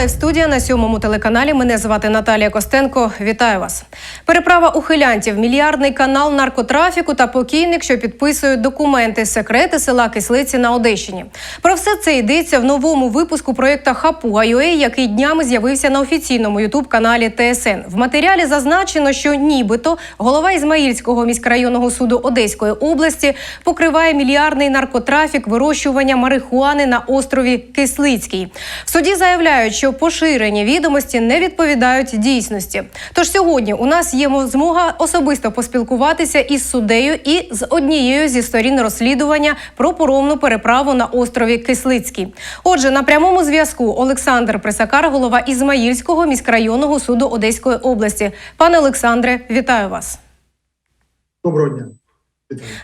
Це лайв студія на сьомому телеканалі. Мене звати Наталія Костенко. Вітаю вас. Переправа ухилянтів, мільярдний канал наркотрафіку та покійник, що підписують документи, секрети села Кислиці на Одещині. Про все це йдеться в новому випуску проєкта Хапуга.ua, який днями з'явився на офіційному ютуб-каналі ТСН. В матеріалі зазначено, що нібито голова Ізмаїльського міськрайонного суду Одеської області покриває мільярдний наркотрафік вирощування марихуани на острові Кислицький. В суді заявляють, що поширені відомості не відповідають дійсності. Тож сьогодні у нас є змога особисто поспілкуватися із суддею і з однією зі сторін розслідування про поромну переправу на острові Кислицький. Отже, на прямому зв'язку Олександр Присакар, голова Ізмаїльського міськрайонного суду Одеської області. Пане Олександре, вітаю вас. Доброго дня.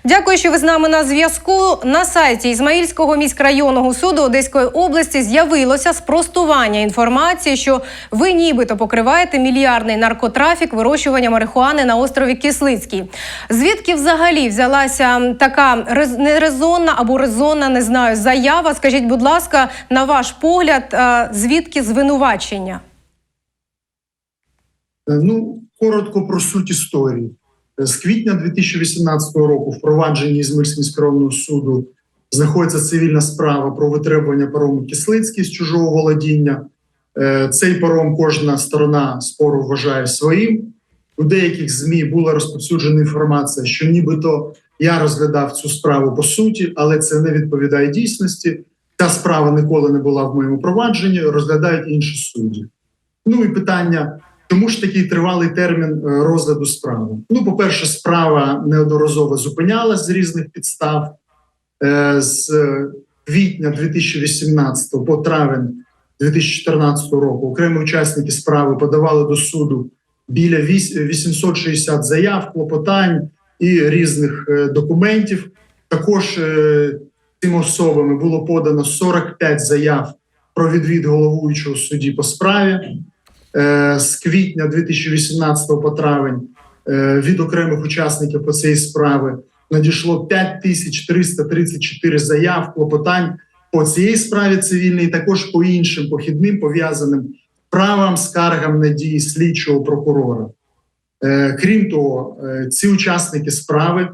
Дякую, що ви з нами на зв'язку. На сайті Ізмаїльського міськрайонного суду Одеської області з'явилося спростування інформації, що ви нібито покриваєте мільярдний наркотрафік вирощування марихуани на острові Кислицький. Звідки взагалі взялася така рез- нерезонна або резонна, не знаю, заява? Скажіть, будь ласка, на ваш погляд, звідки звинувачення? Е, Ну, коротко про суть історії. З квітня 2018 року в провадженні Ізмирського міськрайонного суду знаходиться цивільна справа про витребування парому Кислицький з чужого володіння. Е, Цей паром кожна сторона спору вважає своїм. У деяких ЗМІ була розповсюджена інформація, що нібито я розглядав цю справу по суті, але це не відповідає дійсності. Ця справа ніколи не була в моєму провадженні, розглядають інші судді. Ну і питання: чому ж такий тривалий термін е, розгляду справи? Ну, по-перше, справа неодноразово зупинялась з різних підстав. Е, З е, квітня 2018 по травень 2014 року окремі учасники справи подавали до суду біля віс- 860 заяв, клопотань і різних документів. Також цими особами було подано 45 заяв про відвід головуючого судді по справі. Е, З квітня 2018 по травень е, від окремих учасників по цієї справи надійшло 5334 заяв, клопотань по цієї справі цивільній, також по іншим похідним пов'язаним справам, скаргам на дії слідчого прокурора. Е, Крім того, ці учасники справи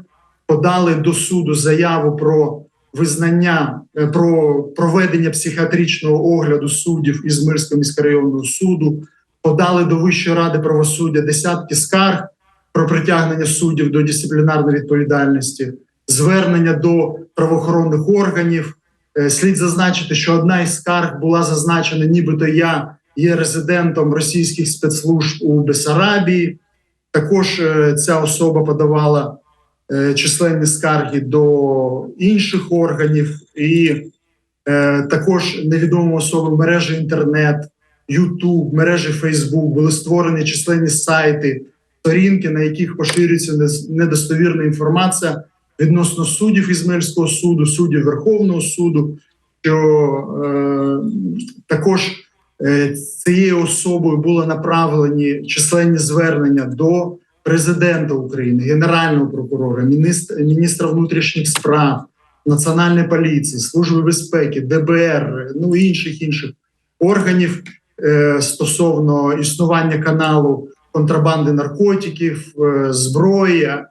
подали до суду заяву про визнання про проведення психіатричного огляду суддів із Мирського міськрайонного суду, подали до Вищої ради правосуддя десятки скарг про притягнення суддів до дисциплінарної відповідальності, звернення до правоохоронних органів. Е, Слід зазначити, що одна із скарг була зазначена, нібито я є резидентом російських спецслужб у Бесарабії. Також е, ця особа подавала е, численні скарги до інших органів, і також невідомі особи в мережі інтернет, Ютуб, мережі Фейсбук були створені численні сайти, сторінки, на яких поширюється недостовірна інформація відносно суддів Ізмельського суду, суддів Верховного суду, що е, також е, цією особою були направлені численні звернення до президента України, генерального прокурора, міністра, міністра внутрішніх справ, національної поліції, служби безпеки, ДБР, ну інших інших органів стосовно існування каналу контрабанди наркотиків, е, зброї, е,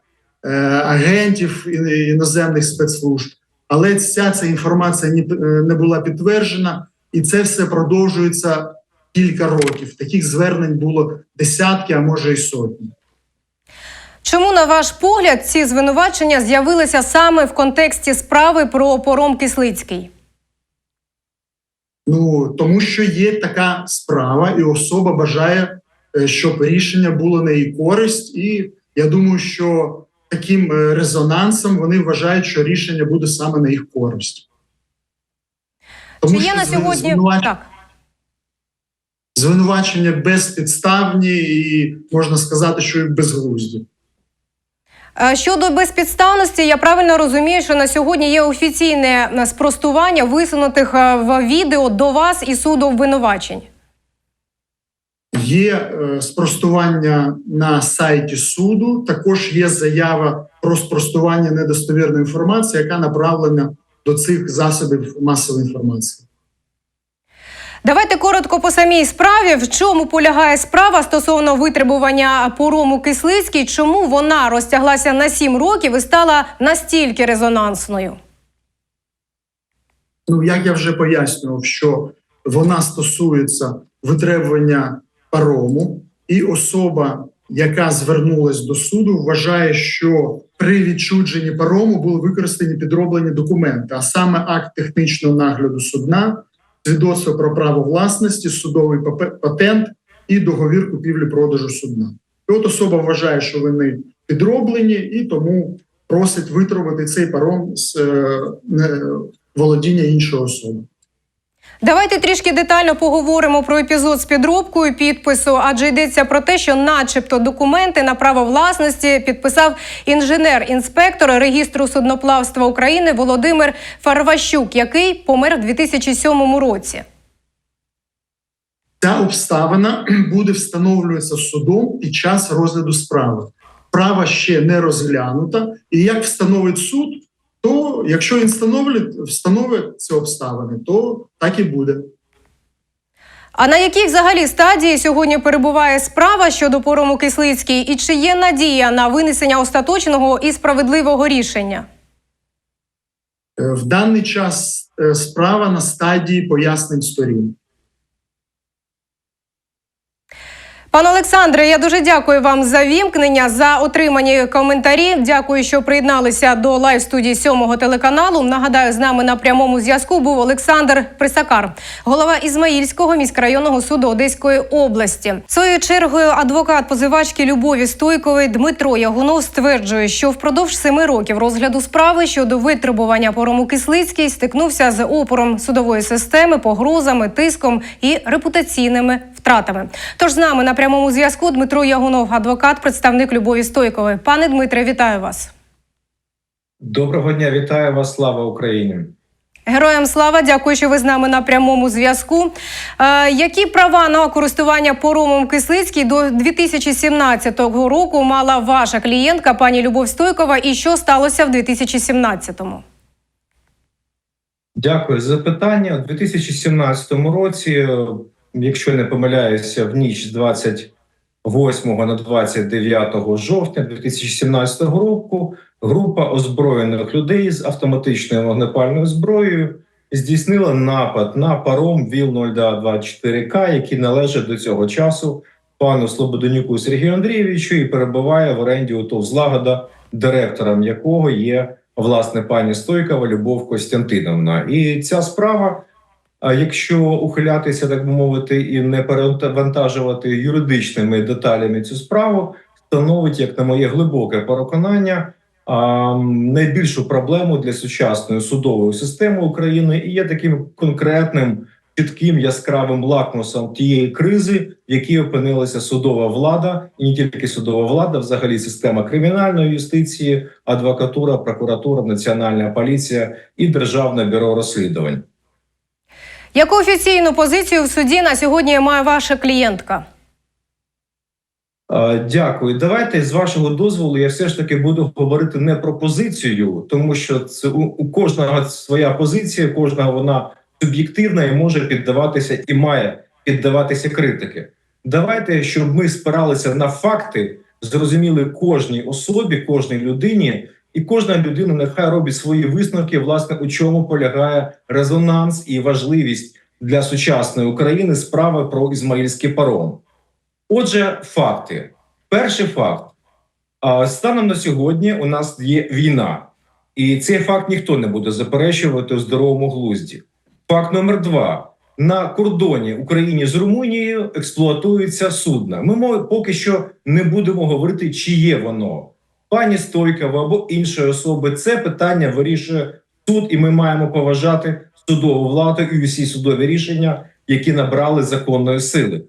агентів іноземних спецслужб. Але вся ця інформація е, не була підтверджена, і це все продовжується кілька років. Таких звернень було десятки, а може й сотні. Чому, на ваш погляд, ці звинувачення з'явилися саме в контексті справи про пором Кислицький? Ну тому що є така справа, і особа бажає, е, щоб рішення було на її користь. І я думаю, що таким е, резонансом вони вважають, що рішення буде саме на їх користь. Чи є на сьогодні звинувач- так? звинувачення безпідставні, і можна сказати, що і безглузді. Е, Щодо безпідставності, я правильно розумію, що на сьогодні є офіційне е, спростування висунутих е, в відео до вас і суду обвинувачень. Є спростування на сайті суду. Також є заява про спростування недостовірної інформації, яка направлена до цих засобів масової інформації. Давайте коротко по самій справі. В чому полягає справа стосовно витребування порому Кислицький? Чому вона розтяглася на сім років і стала настільки резонансною? Ну, як я вже пояснював, що вона стосується витребування парому, і особа, яка звернулась до суду, вважає, що при відчудженні парому були використані підроблені документи, а саме акт технічного нагляду судна, свідоцтво про право власності, судовий патент і договір купівлі-продажу судна. І от особа вважає, що вони підроблені, і тому просить витровити цей паром з е, володіння іншої особи. Давайте трішки детально поговоримо про епізод з підробкою підпису, адже йдеться про те, що, начебто, документи на право власності підписав інженер-інспектор регістру судноплавства України Володимир Фарващук, який помер в 2007 році. Ця обставина буде встановлюватися судом під час розгляду справи. Справа ще не розглянута, і як встановить суд, то якщо він встановить, встановить ці обставини, то так і буде. А на якій взагалі стадії сьогодні перебуває справа щодо порому Кислицький? І чи є надія на винесення остаточного і справедливого рішення? Е, В даний час е, справа на стадії пояснень сторін. Пане Олександре, я дуже дякую вам за вімкнення, за отримані коментарі. Дякую, що приєдналися до лайв студії сьомого телеканалу. Нагадаю, з нами на прямому зв'язку був Олександр Присакар, голова Ізмаїльського міськрайонного суду Одеської області. Своєю чергою адвокат позивачки Любові Стойкової Дмитро Ягунов стверджує, що впродовж семи років розгляду справи щодо витребування порому Кислицький стикнувся з опором судової системи, погрозами, тиском і репутаційними втратами. Тож з нами на прямому зв'язку Дмитро Ягунов, адвокат, представник Любові Стойкової. Пане Дмитре, вітаю вас. Доброго дня, вітаю вас, слава Україні. Героям слава, дякую, що ви з нами на прямому зв'язку. Е, які права на користування поромом Кислицький до 2017 року мала ваша клієнтка пані Любов Стойкова, і що сталося в 2017-му? Дякую за питання. У 2017 році, якщо не помиляюся, в ніч з 28 на 29 жовтня 2017 року група озброєних людей з автоматичною вогнепальною зброєю здійснила напад на паром ВІЛ-0224К, який належить до цього часу пану Слободенюку Сергію Андрійовичу і перебуває в оренді у ТОВ «Злагода», директором якого є власне пані Стойкова Любов Костянтиновна. І ця справа, якщо ухилятися, так би мовити, і не перевантажувати юридичними деталями цю справу, становить, як на моє глибоке переконання, найбільшу проблему для сучасної судової системи України і є таким конкретним чітким яскравим лакмусом тієї кризи, в якій опинилася судова влада, і не тільки судова влада, взагалі система кримінальної юстиції, адвокатура, прокуратура, національна поліція і державне бюро розслідувань. Яку офіційну позицію в суді на сьогодні має ваша клієнтка? Дякую. Давайте з вашого дозволу я все ж таки буду говорити не про позицію, тому що це у, у кожного своя позиція, кожного вона суб'єктивна і може піддаватися і має піддаватися критики. Давайте, щоб ми спиралися на факти, зрозуміли кожній особі, кожній людині, і кожна людина нехай робить свої висновки, власне, у чому полягає резонанс і важливість для сучасної України справи про ізмаїльський паром. Отже, факти. Перший факт. Станом на сьогодні у нас є війна, і цей факт ніхто не буде заперечувати у здоровому глузді. Факт номер два: на кордоні України з Румунією експлуатується судна. Ми поки що не будемо говорити, чи є воно. Пані Стойкова або іншої особи це питання вирішує суд, і ми маємо поважати судову владу і усі судові рішення, які набрали законної сили.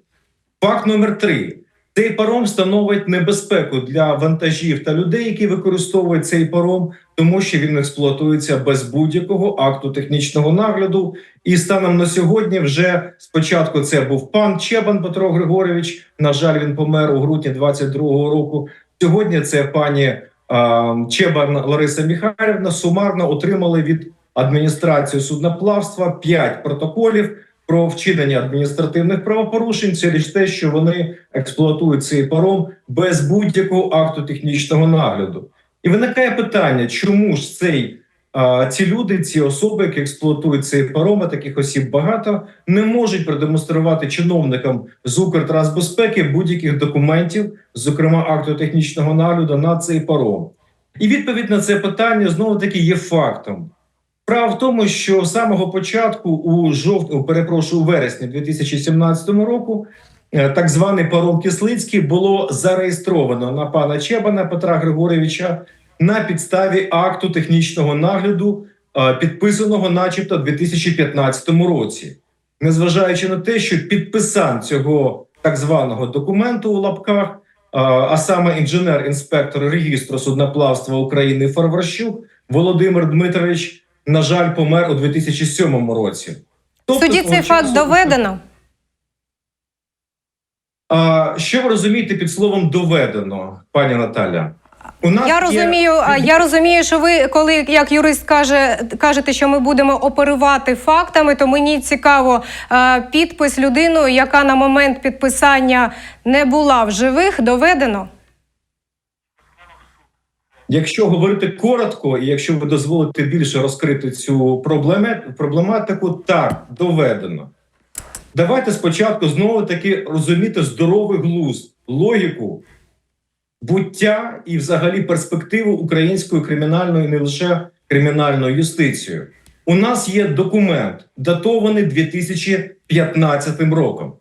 Факт номер три: цей паром становить небезпеку для вантажів та людей, які використовують цей паром, тому що він експлуатується без будь-якого акту технічного нагляду. І станом на сьогодні, вже спочатку це був пан Чебан Петро Григорович. На жаль, він помер у грудні 22-го року. Сьогодні це пані Чебан Лариса Міхайлівна Сумарно отримали від адміністрації судноплавства 5 протоколів про вчинення адміністративних правопорушень через те, що вони експлуатують цей паром без будь-якого акту технічного нагляду. І виникає питання, чому ж цей ці люди, ці особи, які експлуатують цей паром, а таких осіб багато, не можуть продемонструвати чиновникам з Укртрансбезпеки будь-яких документів, зокрема акту технічного нагляду на цей паром. І відповідь на це питання знову таки є фактом. Справа в тому, що з самого початку, у жовтні, перепрошую, у вересні 2017 року, е, так званий паром Кислицький було зареєстровано на пана Чебана Петра Григоровича на підставі акту технічного нагляду, підписаного, начебто, у 2015 році, незважаючи на те, що підписан цього так званого документу у лапках, а саме інженер-інспектор регістру судноплавства України Фарварщук Володимир Дмитрович на жаль, помер у 2007 році. Тобто, Суді цей факт доведено. А, що ви розумієте під словом доведено, пані Наталя? У нас Я розумію, я розумію, що ви, коли як юрист каже, кажете, що ми будемо оперувати фактами, то мені цікаво підпис людину, яка на момент підписання не була в живих, доведено. Якщо говорити коротко, і якщо ви дозволите більше розкрити цю проблеми- проблематику, так доведено. Давайте спочатку знову таки розуміти здоровий глузд, логіку буття і, взагалі, перспективу української кримінальної, не лише кримінальної юстиції. У нас є документ, датований 2015 роком.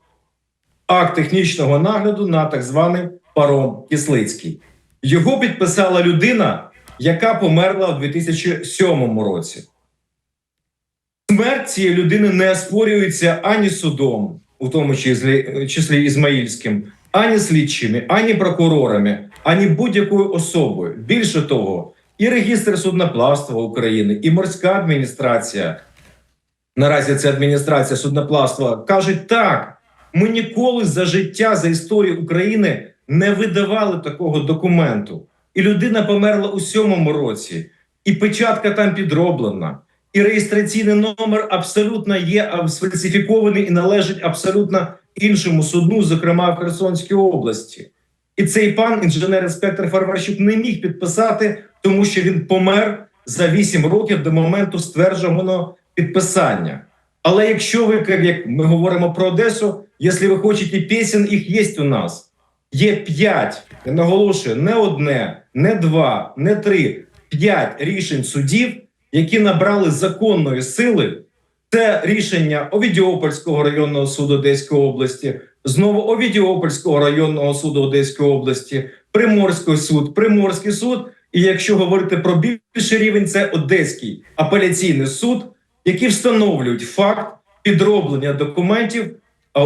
Акт технічного нагляду на так званий паром Кислицький. Його підписала людина, яка померла у 2007 році. Смерть цієї людини не оспорюється ані судом, у тому числі, числі Ізмаїльським, ані слідчими, ані прокурорами, ані будь-якою особою. Більше того, і регістр судноплавства України, і морська адміністрація. Наразі це адміністрація судноплавства кажуть так. Ми ніколи за життя за історію України не видавали такого документу. І людина померла у сьомому році, і печатка там підроблена, і реєстраційний номер абсолютно є сфальсифікований і належить абсолютно іншому суду, зокрема в Херсонській області. І цей пан, інженер-інспектор Фарварщук, не міг підписати, тому що він помер за 8 років до моменту стверджуваного підписання. Але якщо ви, як ми говоримо про Одесу, якщо ви хочете пісень, їх є у нас. Є п'ять, я наголошую, не одне, не два, не три, п'ять рішень судів, які набрали законної сили. Це рішення Овідіопольського районного суду Одеської області, знову Овідіопольського районного суду Одеської області, Приморський суд, Приморський суд. І якщо говорити про більший рівень, це Одеський апеляційний суд, які встановлюють факт підроблення документів,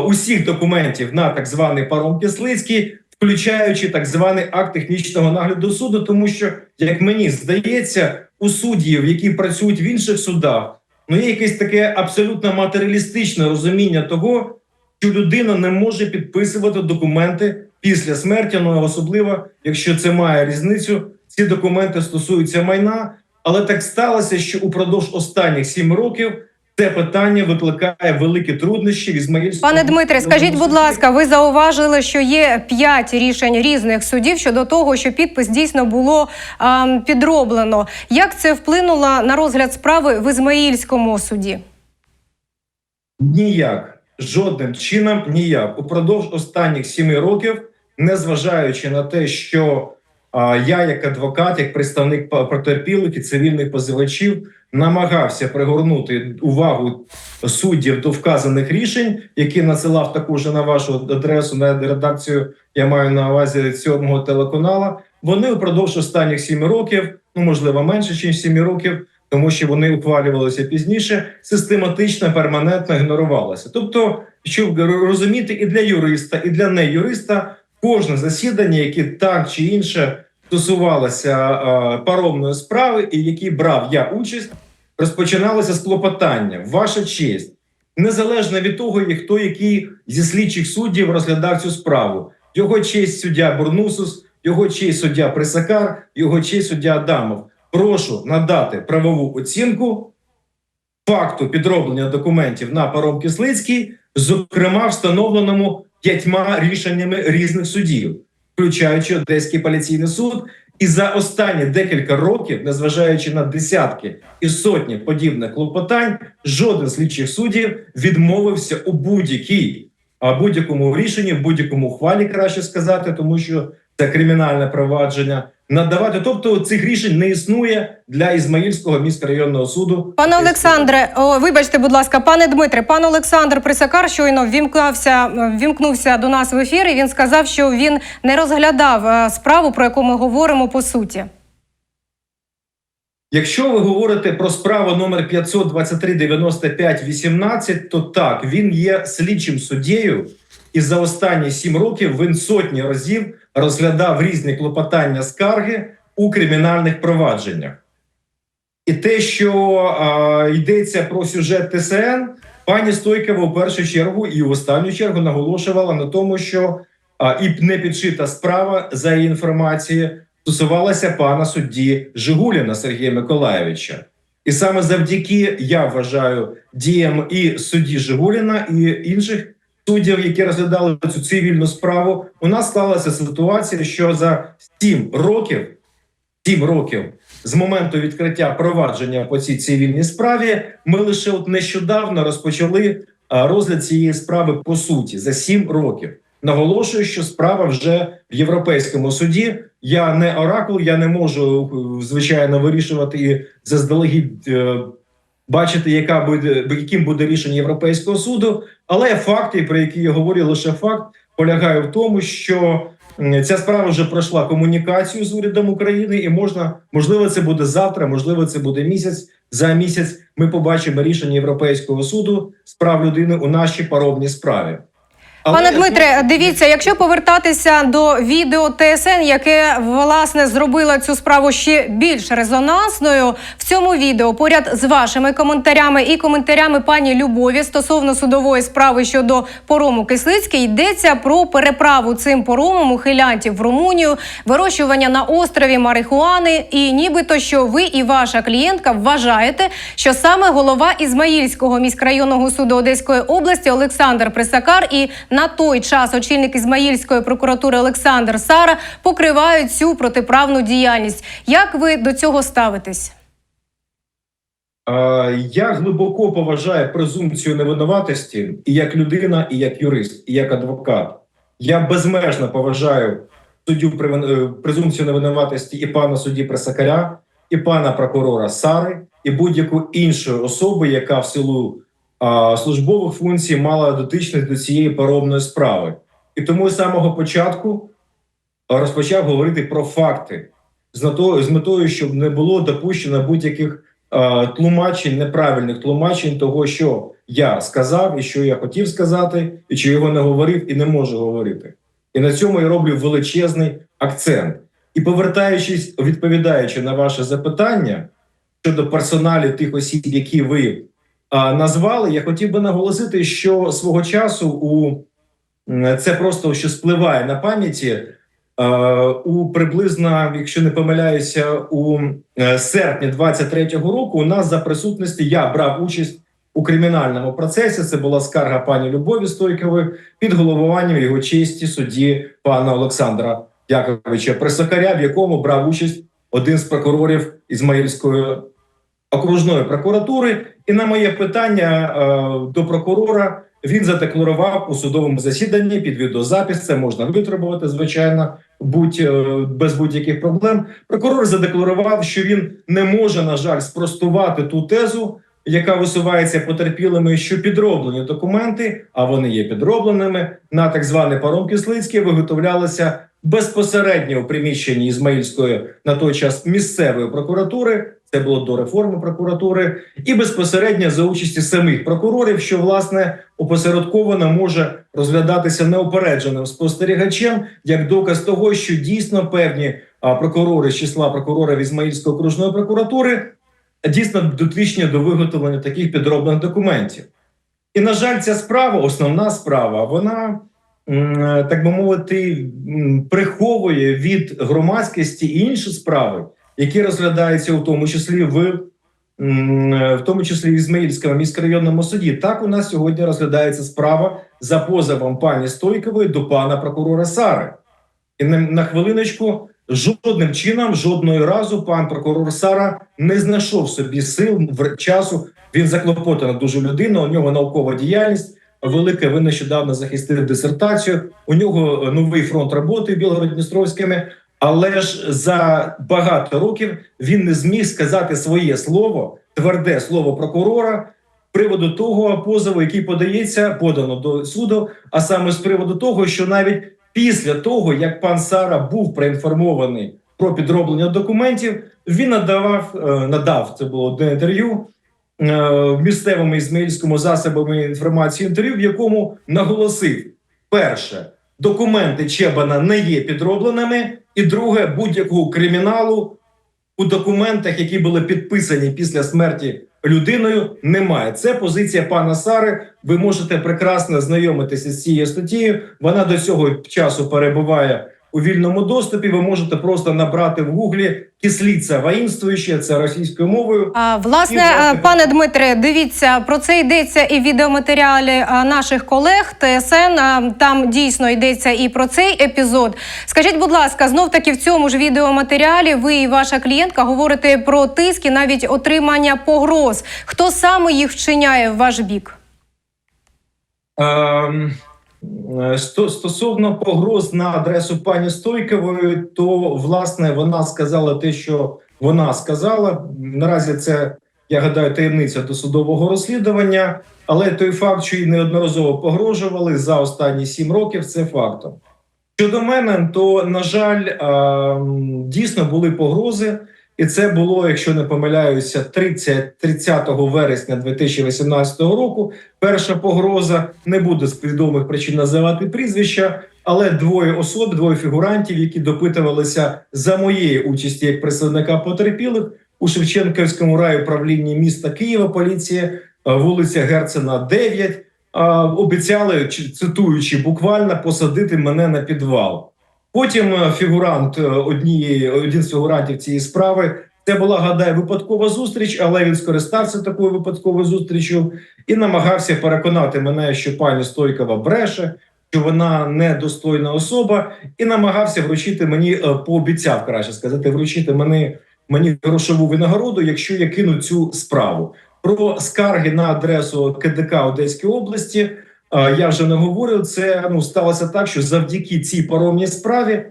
усіх документів на так званий паром Кислицький, включаючи так званий акт технічного нагляду суду, тому що, як мені здається, у суддів, які працюють в інших судах, ну є якесь таке абсолютно матеріалістичне розуміння того, що людина не може підписувати документи після смерті, ну особливо, якщо це має різницю. Ці документи стосуються майна, але так сталося, що упродовж останніх сім років це питання викликає великі труднощі в Ізмаїльському. Пане Дмитре, скажіть, будь ласка, ви зауважили, що є п'ять рішень різних судів щодо того, що підпис дійсно було ем, підроблено. Як це вплинуло на розгляд справи в Ізмаїльському суді? Ніяк, жодним чином ніяк. Упродовж останніх сіми років, незважаючи на те, що а, я, як адвокат, як представник потерпілих і цивільних позивачів, намагався пригорнути увагу суддів до вказаних рішень, які надсилав також на вашу адресу на редакцію. Я маю на увазі сьомого телеканала. Вони упродовж останніх сіми років, ну можливо, менше ніж сіми років, тому що вони ухвалювалися пізніше, систематично, перманентно ігнорувалися. Тобто, щоб розуміти і для юриста, і для неюриста, кожне засідання, яке так чи інше стосувалося е, паромної справи, і в якій брав я участь, розпочиналося з клопотання. Ваша честь, незалежно від того, хто який зі слідчих суддів розглядав цю справу. Його честь суддя Бурнусус, його честь суддя Присакар, його честь суддя Адамов. Прошу надати правову оцінку факту підроблення документів на паром Кислицький, зокрема встановленому п'ятьма рішеннями різних судів, включаючи Одеський апеляційний суд. І за останні декілька років, незважаючи на десятки і сотні подібних клопотань, жоден слідчих суддів відмовився у будь-якій а будь-якому рішенні, будь-якому ухвалі краще сказати, тому що це кримінальне провадження. Надавати, тобто цих рішень не існує для Ізмаїльського міськрайонного суду. Пане Олександре, о, вибачте, будь ласка, пане Дмитре, пан Олександр Присакар щойно ввімкнувся, ввімкнувся до нас в ефір. і Він сказав, що він не розглядав е, справу, про яку ми говоримо по суті. Якщо ви говорите про справу номер 523 95 18, то так він є слідчим суддєю, і за останні сім років він сотні разів розглядав різні клопотання скарги у кримінальних провадженнях. І те, що а, йдеться про сюжет ТСН, пані Стойкова у першу чергу і в останню чергу наголошувала на тому, що а, і не підшита справа за її інформацією стосувалася пана судді Жигуліна Сергія Миколаєвича. І саме завдяки, я вважаю, діям і судді Жигуліна, і інших суддів, які розглядали цю цивільну справу, у нас склалася ситуація, що за сім років, сім років з моменту відкриття провадження по цій цивільній справі, ми лише от нещодавно розпочали розгляд цієї справи по суті за сім років. Наголошую, що справа вже в європейському суді. Я не оракул, я не можу е, звичайно вирішувати і заздалегідь е, бачити, яка буде яким буде рішення європейського суду. Але факти, про які я говорю, лише факт полягає в тому, що ця справа вже пройшла комунікацію з урядом України, і можна можливо, це буде завтра, можливо, це буде місяць. За місяць ми побачимо рішення Європейського суду з прав людини у нашій паромній справі. Пане Дмитре, дивіться, якщо повертатися до відео ТСН, яке власне зробило цю справу ще більш резонансною, в цьому відео поряд з вашими коментарями і коментарями пані Любові стосовно судової справи щодо порому Кислицький йдеться про переправу цим поромом ухилянтів в Румунію, вирощування на острові марихуани, і нібито що ви і ваша клієнтка вважаєте, що саме голова Ізмаїльського міськрайонного суду Одеської області Олександр Присакар і на той час очільник Ізмаїльської прокуратури Олександр Сара покривають цю протиправну діяльність. Як ви до цього ставитесь? Я глибоко поважаю презумпцію невинуватості і як людина, і як юрист, і як адвокат. Я безмежно поважаю суддю е, презумпцію невинуватості і пана судді Пресакаря, і пана прокурора Сари, і будь-яку іншу особу, яка в силу службових функцій мала дотичність до цієї паромної справи. І тому з самого початку розпочав говорити про факти з метою, щоб не було допущено будь-яких тлумачень, неправильних тлумачень того, що я сказав, і що я хотів сказати, і що його не говорив і не можу говорити. І на цьому я роблю величезний акцент. І повертаючись, відповідаючи на ваше запитання щодо персоналів тих осіб, які ви назвали, я хотів би наголосити, що свого часу у це просто що спливає на пам'яті. Е, у приблизно, якщо не помиляюся, у е, серпні 23-го року у нас за присутності я брав участь у кримінальному процесі. Це була скарга пані Любові Стойкової під головуванням його честі судді пана Олександра Яковича Пресокаря, в якому брав участь один з прокурорів Ізмаїльської окружної прокуратури. І на моє питання е, до прокурора він задекларував у судовому засіданні під відеозапис. Це можна витребувати, звичайно, будь е, без будь-яких проблем. Прокурор задекларував, що він не може, на жаль, спростувати ту тезу, яка висувається потерпілими, що підроблені документи, а вони є підробленими на так званий паром Кислицький, виготовлялися безпосередньо у приміщенні Ізмаїльської на той час місцевої прокуратури. Це було до реформи прокуратури, і безпосередньо за участі самих прокурорів, що власне опосередковано може розглядатися неупередженим спостерігачем як доказ того, що дійсно певні прокурори з числа прокурорів Ізмаїльської окружної прокуратури дійсно дотичні до виготовлення таких підроблених документів. І на жаль, ця справа, основна справа, вона так би мовити, приховує від громадськості інші справи, які розглядаються у тому числі в в тому числі в Ізмаїльському міськрайонному суді. Так у нас сьогодні розглядається справа за позовом пані Стойкової до пана прокурора Сари. І на, на хвилиночку жодним чином, жодного разу пан прокурор Сара не знайшов собі сил в часу. Він заклопотана дуже людина. У нього наукова діяльність велика. Він нещодавно захистив дисертацію. У нього новий фронт роботи в Білгород-Дністровськими. Але ж за багато років він не зміг сказати своє слово, тверде слово прокурора приводу того позову, який подається, подано до суду, а саме з приводу того, що навіть після того, як пан Сара був проінформований про підроблення документів, він надавав е, надав це було одне інтерв'ю е, в місцевому ізмаїльському засобами інформації інтерв'ю, в якому наголосив: перше, документи Чебана не є підробленими, і друге, будь-якого криміналу у документах, які були підписані після смерті людиною, немає. Це позиція пана Сари. Ви можете прекрасно знайомитися з цією статтєю. Вона до цього часу перебуває у вільному доступі. Ви можете просто набрати в гуглі кисліця воїнствуюче, це російською мовою. А, власне, І, пане Дмитре, дивіться, про це йдеться і в відеоматеріалі наших колег ТСН. Там дійсно йдеться і про цей епізод. Скажіть, будь ласка, знов таки в цьому ж відеоматеріалі ви і ваша клієнтка говорите про тиск і навіть отримання погроз. Хто саме їх вчиняє в ваш бік? Сто- Стосовно погроз на адресу пані Стойкової, то власне вона сказала те, що вона сказала. Наразі це я гадаю таємниця досудового розслідування, але той факт, що їй неодноразово погрожували за останні сім років, це фактом. Щодо мене, то на жаль, ем, дійсно були погрози. І це було, якщо не помиляюся, 30, 30 вересня 2018 року. Перша погроза не буду з відомих причин називати прізвища, але двоє особ, двоє фігурантів, які допитувалися за моєї участі як представника потерпілих у Шевченківському райуправлінні міста Києва. Поліція е, вулиця Герцена 9, е, обіцяли, цитуючи буквально, посадити мене на підвал. Потім е, фігурант е, однієї один з фігурантів цієї справи. Це була гадаю випадкова зустріч, але він скористався такою випадковою зустрічю і намагався переконати мене, що пані Стойкова бреше, що вона недостойна особа, і намагався вручити мені е, пообіцяв краще сказати, вручити мені, мені грошову винагороду, якщо я кину цю справу. Про скарги на адресу КДК Одеської області. Я вже не говорю. Це ну сталося так, що завдяки цій паромній справі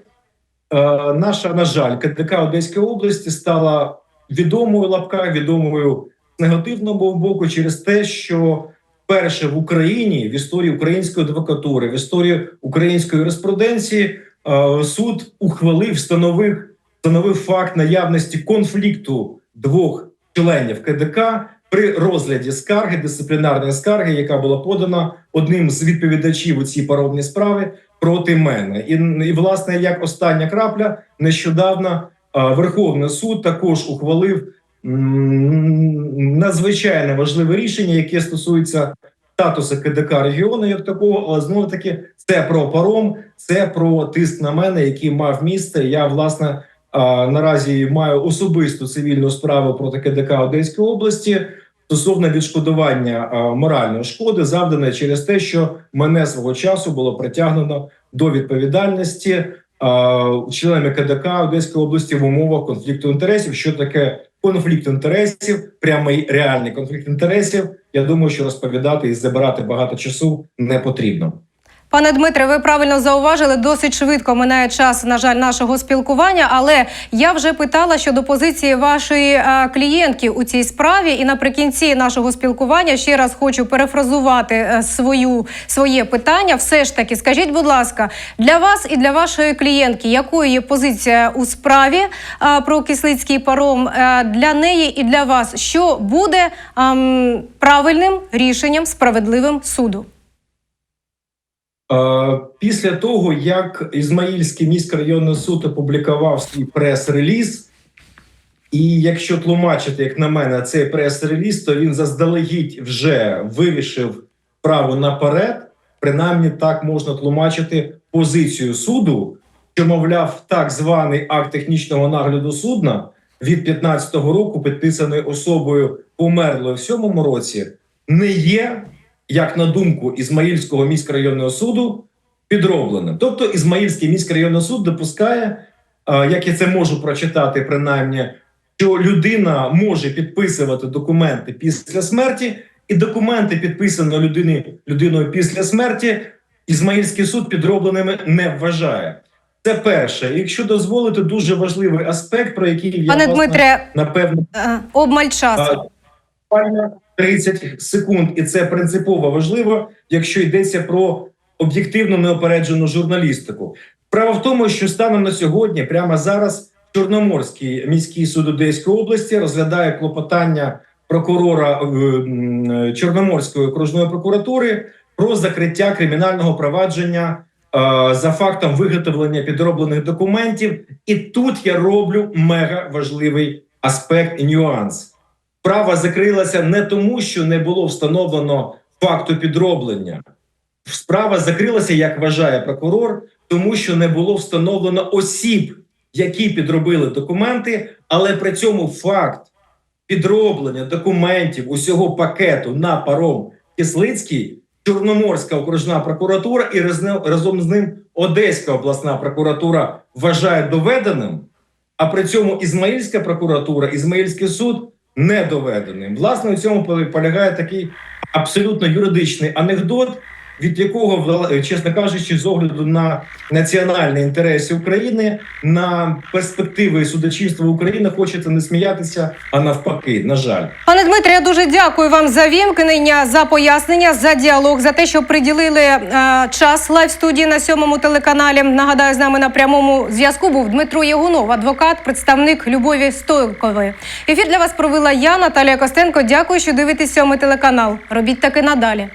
наша, на жаль, КДК Одеської області стала відомою в лапках, відомою з негативного боку через те, що перше в Україні в історії української адвокатури, в історії української юриспруденції суд ухвалив, встановив, встановив факт наявності конфлікту двох членів КДК при розгляді скарги, дисциплінарної скарги, яка була подана одним з відповідачів у цій паромній справі проти мене. І, і власне, як остання крапля, нещодавно Верховний суд також ухвалив надзвичайно важливе рішення, яке стосується статусу КДК регіону, як такого, але знову таки це про паром, це про тиск на мене, який мав місце. Я власне наразі маю особисту цивільну справу проти КДК Одеської області стосовно відшкодування моральної шкоди, завданої через те, що мене свого часу було притягнено до відповідальності членами КДК Одеської області в умовах конфлікту інтересів. Що таке конфлікт інтересів, прямий реальний конфлікт інтересів? Я думаю, що розповідати і забирати багато часу не потрібно. Пане Дмитре, ви правильно зауважили, досить швидко минає час, на жаль, нашого спілкування. Але я вже питала щодо позиції вашої е, клієнтки у цій справі. І наприкінці нашого спілкування ще раз хочу перефразувати е, свою своє питання. Все ж таки, скажіть, будь ласка, для вас і для вашої клієнтки, якою є позиція у справі е, про кислицький паром для неї і для вас, що буде ем, правильним рішенням справедливим суду? Е, Після того, як Ізмаїльський міськрайонний суд опублікував свій прес-реліз, і якщо тлумачити, як на мене, цей прес-реліз, то він заздалегідь вже вирішив право наперед. Принаймні, так можна тлумачити позицію суду, що, мовляв, так званий акт технічного нагляду судна від 15-го року, підписаний особою померлою в сьомому році, не є, як на думку Ізмаїльського міськрайонного суду, підробленим. Тобто Ізмаїльський міськрайонний суд допускає, як я це можу прочитати, принаймні, що людина може підписувати документи після смерті, і документи, підписані людини, людиною після смерті, Ізмаїльський суд підробленими не вважає. Це перше. Якщо дозволити, дуже важливий аспект, про який я Пане власне, Дмитре, напевно е, обмаль часу. Буквально 30 секунд, і це принципово важливо, якщо йдеться про об'єктивну неопереджену журналістику. Справа в тому, що станом на сьогодні, прямо зараз, Чорноморський міський суд Одеської області розглядає клопотання прокурора е, Чорноморської окружної прокуратури про закриття кримінального провадження е, за фактом виготовлення підроблених документів. І тут я роблю мега важливий аспект і нюанс. Справа закрилася не тому, що не було встановлено факту підроблення. Справа закрилася, як вважає прокурор, тому що не було встановлено осіб, які підробили документи, але при цьому факт підроблення документів усього пакету на паром Кислицький, Чорноморська окружна прокуратура і разом з ним Одеська обласна прокуратура вважає доведеним, а при цьому Ізмаїльська прокуратура, Ізмаїльський суд не доведеним. Власне, у цьому полягає такий абсолютно юридичний анекдот, від якого, вла- чесно кажучи, з огляду на національні інтереси України, на перспективи судочинства України, хочеться не сміятися, а навпаки, на жаль. Пане Дмитре, я дуже дякую вам за вімкнення, за пояснення, за діалог, за те, що приділили е, час лайв студії на сьомому телеканалі. Нагадаю, з нами на прямому зв'язку був Дмитро Єгунов, адвокат, представник Любові Стойкової. Ефір для вас провела я, Наталія Костенко. Дякую, що дивитесь сьомий телеканал. Робіть таки надалі.